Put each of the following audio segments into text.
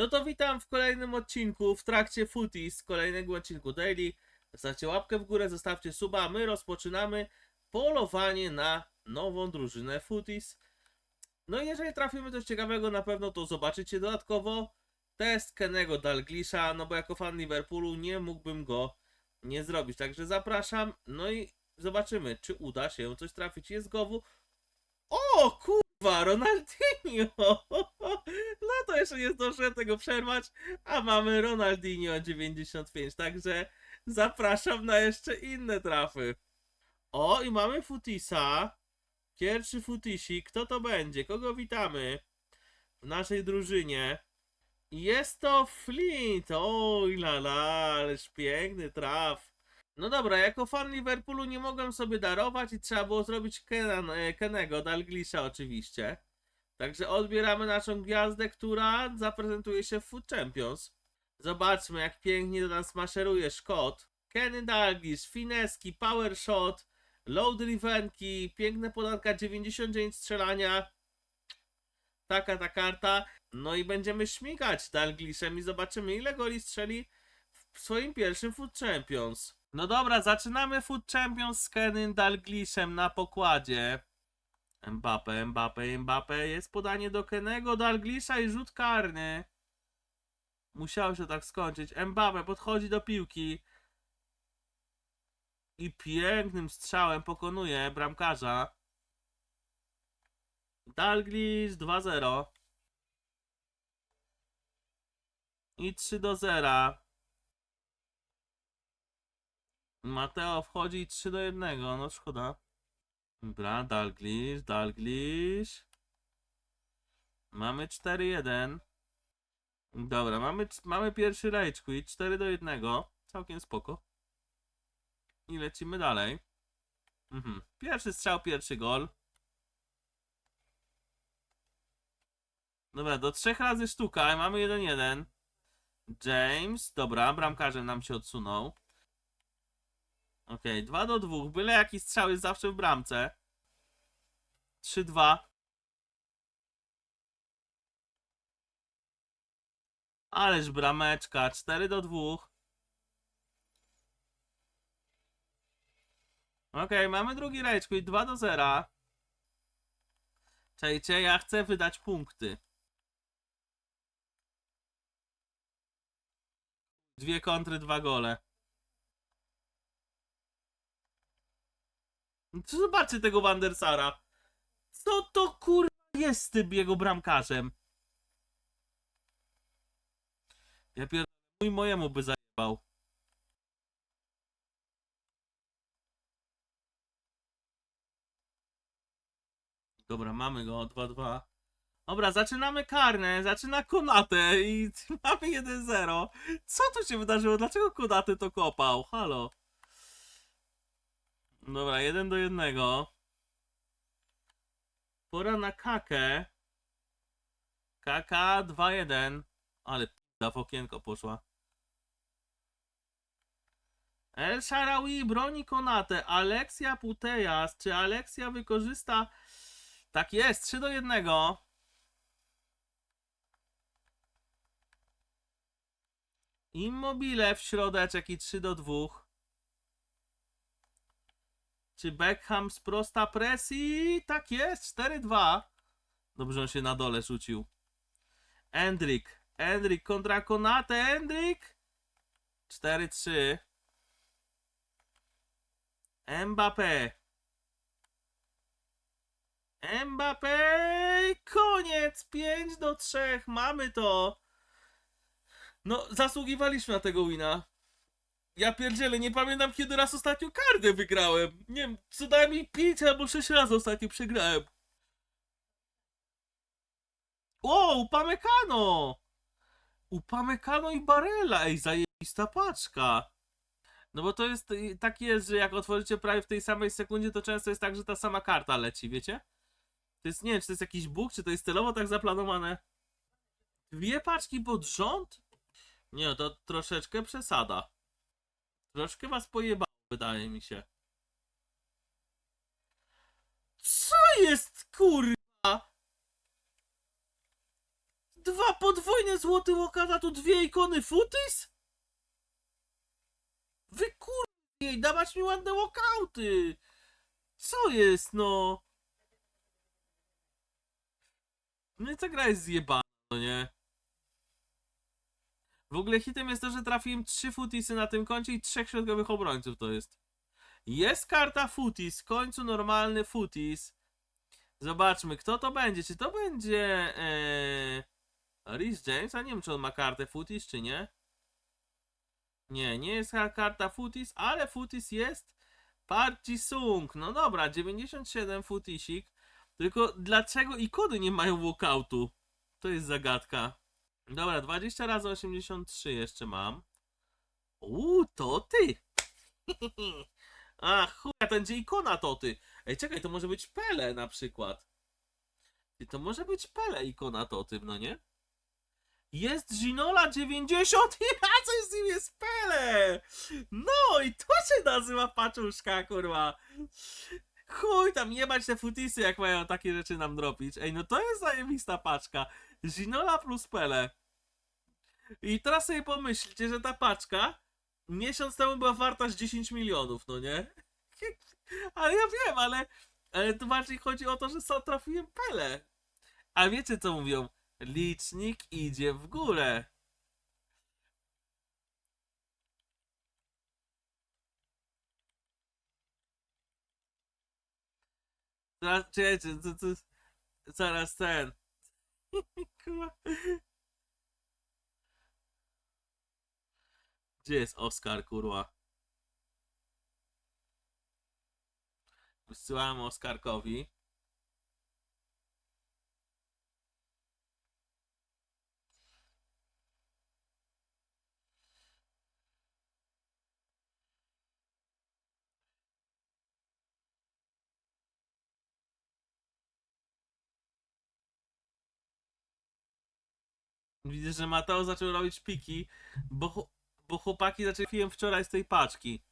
No to witam w kolejnym odcinku, w trakcie Footies, kolejnego odcinku Daily. Zostawcie łapkę w górę, zostawcie suba, my rozpoczynamy polowanie na nową drużynę Footies. No i jeżeli trafimy coś ciekawego, na pewno to zobaczycie dodatkowo. Test Kenego Dalglisha, no bo jako fan Liverpoolu nie mógłbym go nie zrobić. Także zapraszam, no i zobaczymy, czy uda się coś trafić. Jest gowu. O kurwa, Ronaldinho! No to jeszcze nie zdążyłem tego przerwać, a mamy Ronaldinho 95, także zapraszam na jeszcze inne trafy. O, i mamy Futisa. Pierwszy Futisi. Kto to będzie? Kogo witamy w naszej drużynie? Jest to Flint. Oj la la, ależ piękny traf. No dobra, jako fan Liverpoolu nie mogłem sobie darować i trzeba było zrobić Kenan, e, Kenego, Dalglisha oczywiście. Także odbieramy naszą gwiazdę, która zaprezentuje się w Food Champions. Zobaczmy, jak pięknie do nas maszeruje Szkot. Kenny Dalglish, fineski, power shot, low drivenki, piękne podanka, 99 strzelania. Taka ta karta. No i będziemy śmigać Dalglishem i zobaczymy, ile goli strzeli w swoim pierwszym Food Champions. No dobra, zaczynamy Food Champions z Kenny Dalglishem na pokładzie. Mbappe, Mbappe, Mbappe. Jest podanie do Kenego, Dalglisha i rzut karny. Musiało się tak skończyć. Mbappe podchodzi do piłki. I pięknym strzałem pokonuje bramkarza. Dalglish 2-0. I 3 do 0. Mateo wchodzi 3 do 1. No szkoda. Dobra, Dalglish, Dalglish. Mamy 4-1. Dobra, mamy, mamy pierwszy rage quit, 4 do 1. Całkiem spoko. I lecimy dalej. Mhm. Pierwszy strzał, pierwszy gol. Dobra, do trzech razy sztuka, mamy 1-1. James, dobra, bramkarzem nam się odsunął. Okej, 2 do 2. Byle jaki strzał jest zawsze w bramce. 3-2. Ależ brameczka. 4 do 2. Okej, mamy drugi rage quit. 2 do 0. Czekajcie, ja chcę wydać punkty. Dwie kontry, dwa gole. No to Zobaczcie tego Wandersara. Co to kurwa jest z tym jego bramkarzem? Ja pierdolę, mój mojemu by zajebał. Dobra, mamy go, 2-2. Dobra, zaczynamy karne, zaczyna Konate i mamy 1-0. Co tu się wydarzyło? Dlaczego Konate to kopał? Halo. Dobra, 1 do 1. Pora na kakę. Kaka 2-1. Ale p***a w okienko poszła. El Sharawi broni Konate. Alexia Putejas. Czy Alexia wykorzysta... Tak jest, 3 do 1. Immobile w środeczek i 3 do 2. Czy Beckham sprosta presji? Tak jest, 4-2. Dobrze, on się na dole rzucił. Endrick. Endrick kontra Konate. Endrick. 4-3. Mbappé. Mbappé. Koniec. 5 do 3. Mamy to. No, zasługiwaliśmy na tego wina. Ja pierdzielę, nie pamiętam kiedy raz ostatnio kardę wygrałem. Nie wiem, co najmniej 5 albo 6 razy ostatnio przegrałem. O, Upamecano! Upamecano i Barella, ej, zajebista paczka. No bo to jest, y, tak jest, że jak otworzycie prawie w tej samej sekundzie, to często jest tak, że ta sama karta leci, wiecie? To jest, nie wiem, czy to jest jakiś bóg, czy to jest celowo tak zaplanowane. Dwie paczki pod rząd? Nie, to troszeczkę przesada. Troszkę was pojebało, wydaje mi się. Co jest, kurwa? Dwa podwójne złoty łokata, tu dwie ikony futis? Wy kur... jej, dawać mi ładne łokauty! Co jest, no? No i ta gra jest zjebana, no nie? W ogóle hitem jest to, że trafiłem trzy futisy na tym koncie i trzech środkowych obrońców to jest. Jest karta futis, w końcu normalny futis. Zobaczmy, kto to będzie. Czy to będzie... Ee... Rhys James? A nie wiem, czy on ma kartę futis, czy nie. Nie, nie jest ka- karta futis, ale futis jest. Parci Sung. No dobra, 97 futisik. Tylko dlaczego ikony nie mają walkoutu? To jest zagadka. Dobra, 20 razy 83 jeszcze mam. Uuu, to ty! Ach, chuja, to będzie ikona to ty. Ej, czekaj, to może być Pele na przykład. Ty, to może być Pele ikona to tym, no nie? Jest Ginola 90 i a coś z nim jest Pele! No i to się nazywa paczuszka, kurwa. Chuj tam jebać te futisy, jak mają takie rzeczy nam dropić. Ej, no to jest zajebista paczka. Ginola plus Pele. I teraz sobie pomyślcie, że ta paczka miesiąc temu była warta z 10 milionów, no nie? Ale ja wiem, ale, ale tu bardziej chodzi o to, że sam trafiłem Pele. A wiecie co mówią? Licznik idzie w górę. Zaraz, czekajcie, zaraz ten. Gdzie jest Oskar, kurwa? Wysyłałem Oskarkowi. Widzę, że Mateo zaczął robić piki, bo, bo chłopaki zaczęli wczoraj z tej paczki.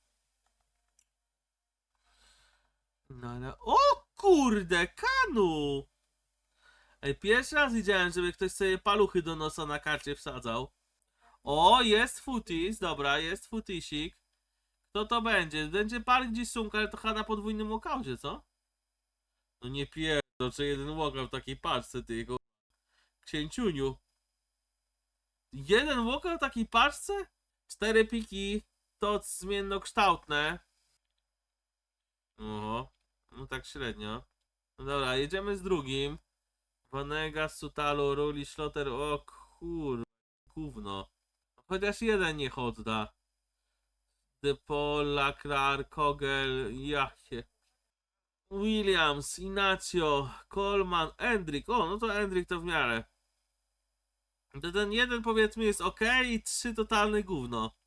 No ale... O kurde, kanu! Ej, pierwszy raz widziałem, żeby ktoś sobie paluchy do nosa na karcie wsadzał. O, jest futis, dobra, jest futisik. Kto to będzie? Będzie Park Ji-sung, ale to chyba na podwójnym walkoutie, co? No nie pierdol, czy jeden walkout w takiej paczce, ty jego... Księciuniu. Jeden walkout w takiej paczce? Cztery piki, to zmiennokształtne. Oho, no tak średnio. No dobra, jedziemy z drugim. Vanega, Sutalo, Ruli, Schlotter, o kur... gówno. Chociaż jeden niech odda. Depola, Clark, Kogel, jakie. Williams, Inacio, Coleman, Endrick. O, no to Endrick to w miarę. Ten jeden powiedzmy jest ok i trzy totalne gówno.